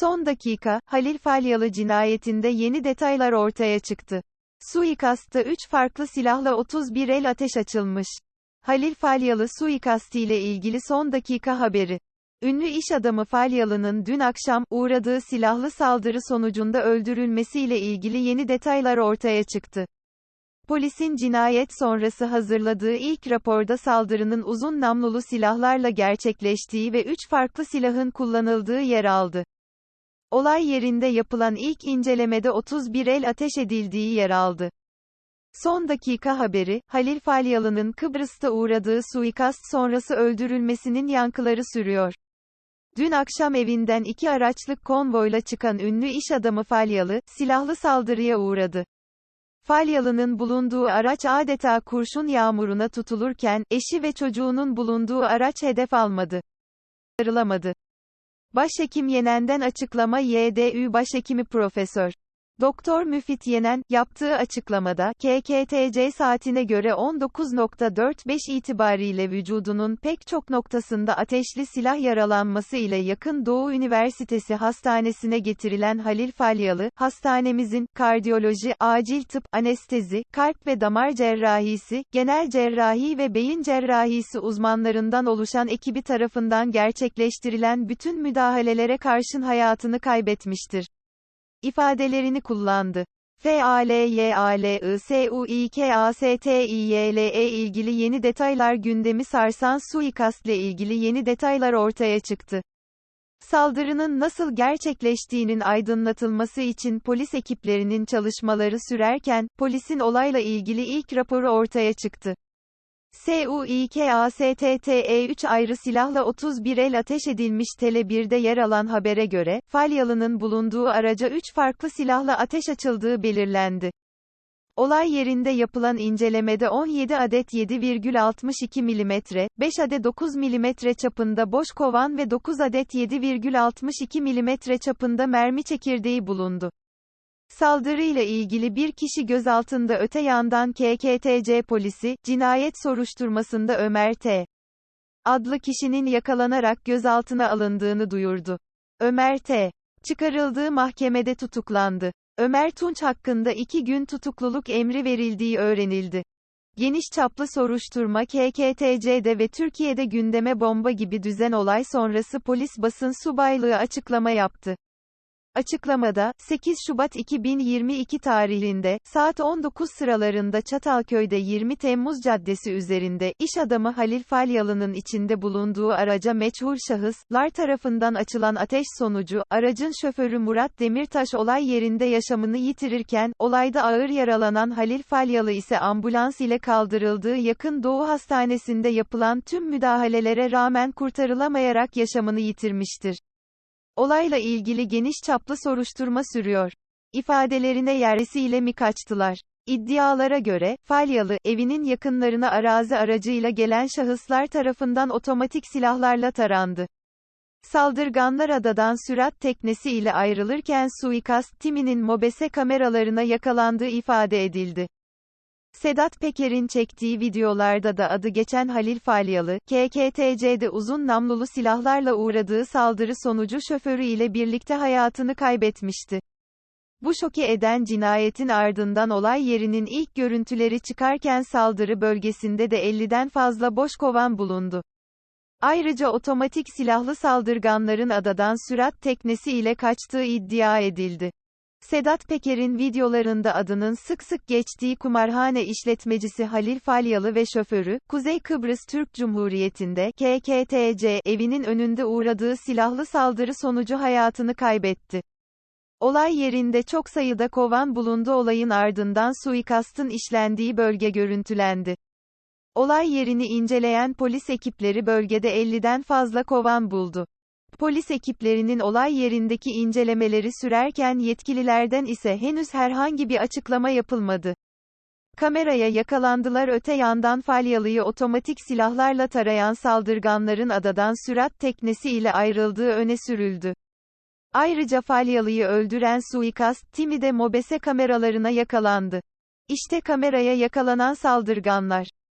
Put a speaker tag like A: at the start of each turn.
A: Son dakika, Halil Falyalı cinayetinde yeni detaylar ortaya çıktı. Suikastta 3 farklı silahla 31 el ateş açılmış. Halil Falyalı suikastiyle ilgili son dakika haberi. Ünlü iş adamı Falyalı'nın dün akşam uğradığı silahlı saldırı sonucunda öldürülmesiyle ilgili yeni detaylar ortaya çıktı. Polisin cinayet sonrası hazırladığı ilk raporda saldırının uzun namlulu silahlarla gerçekleştiği ve 3 farklı silahın kullanıldığı yer aldı. Olay yerinde yapılan ilk incelemede 31 el ateş edildiği yer aldı. Son dakika haberi, Halil Falyalı'nın Kıbrıs'ta uğradığı suikast sonrası öldürülmesinin yankıları sürüyor. Dün akşam evinden iki araçlık konvoyla çıkan ünlü iş adamı Falyalı, silahlı saldırıya uğradı. Falyalı'nın bulunduğu araç adeta kurşun yağmuruna tutulurken, eşi ve çocuğunun bulunduğu araç hedef almadı. Arılamadı. Başhekim Yenen'den açıklama YDÜ Başhekimi Profesör. Doktor Müfit Yenen, yaptığı açıklamada, KKTC saatine göre 19.45 itibariyle vücudunun pek çok noktasında ateşli silah yaralanması ile Yakın Doğu Üniversitesi Hastanesi'ne getirilen Halil Falyalı, hastanemizin, kardiyoloji, acil tıp, anestezi, kalp ve damar cerrahisi, genel cerrahi ve beyin cerrahisi uzmanlarından oluşan ekibi tarafından gerçekleştirilen bütün müdahalelere karşın hayatını kaybetmiştir ifadelerini kullandı. FALYALISUIKASTİYLE ilgili yeni detaylar gündemi sarsan suikastle ilgili yeni detaylar ortaya çıktı. Saldırının nasıl gerçekleştiğinin aydınlatılması için polis ekiplerinin çalışmaları sürerken, polisin olayla ilgili ilk raporu ortaya çıktı. SUİKASTTE 3 ayrı silahla 31 el ateş edilmiş Tele 1'de yer alan habere göre, Falyalı'nın bulunduğu araca 3 farklı silahla ateş açıldığı belirlendi. Olay yerinde yapılan incelemede 17 adet 7,62 mm, 5 adet 9 mm çapında boş kovan ve 9 adet 7,62 mm çapında mermi çekirdeği bulundu. Saldırıyla ilgili bir kişi gözaltında öte yandan KKTC polisi, cinayet soruşturmasında Ömer T. adlı kişinin yakalanarak gözaltına alındığını duyurdu. Ömer T. çıkarıldığı mahkemede tutuklandı. Ömer Tunç hakkında iki gün tutukluluk emri verildiği öğrenildi. Geniş çaplı soruşturma KKTC'de ve Türkiye'de gündeme bomba gibi düzen olay sonrası polis basın subaylığı açıklama yaptı. Açıklamada, 8 Şubat 2022 tarihinde, saat 19 sıralarında Çatalköy'de 20 Temmuz Caddesi üzerinde, iş adamı Halil Falyalı'nın içinde bulunduğu araca meçhul şahıslar tarafından açılan ateş sonucu, aracın şoförü Murat Demirtaş olay yerinde yaşamını yitirirken, olayda ağır yaralanan Halil Falyalı ise ambulans ile kaldırıldığı yakın Doğu Hastanesi'nde yapılan tüm müdahalelere rağmen kurtarılamayarak yaşamını yitirmiştir. Olayla ilgili geniş çaplı soruşturma sürüyor. İfadelerine yerlisiyle mi kaçtılar? İddialara göre, Falyalı, evinin yakınlarına arazi aracıyla gelen şahıslar tarafından otomatik silahlarla tarandı. Saldırganlar adadan sürat teknesi ile ayrılırken suikast timinin mobese kameralarına yakalandığı ifade edildi. Sedat Peker'in çektiği videolarda da adı geçen Halil Falyalı, KKTC'de uzun namlulu silahlarla uğradığı saldırı sonucu şoförü ile birlikte hayatını kaybetmişti. Bu şoke eden cinayetin ardından olay yerinin ilk görüntüleri çıkarken saldırı bölgesinde de 50'den fazla boş kovan bulundu. Ayrıca otomatik silahlı saldırganların adadan sürat teknesi ile kaçtığı iddia edildi. Sedat Peker'in videolarında adının sık sık geçtiği kumarhane işletmecisi Halil Falyalı ve şoförü, Kuzey Kıbrıs Türk Cumhuriyeti'nde, KKTC, evinin önünde uğradığı silahlı saldırı sonucu hayatını kaybetti. Olay yerinde çok sayıda kovan bulundu olayın ardından suikastın işlendiği bölge görüntülendi. Olay yerini inceleyen polis ekipleri bölgede 50'den fazla kovan buldu. Polis ekiplerinin olay yerindeki incelemeleri sürerken yetkililerden ise henüz herhangi bir açıklama yapılmadı. Kameraya yakalandılar öte yandan Falyalı'yı otomatik silahlarla tarayan saldırganların adadan sürat teknesi ile ayrıldığı öne sürüldü. Ayrıca Falyalı'yı öldüren suikast timi de mobese kameralarına yakalandı. İşte kameraya yakalanan saldırganlar.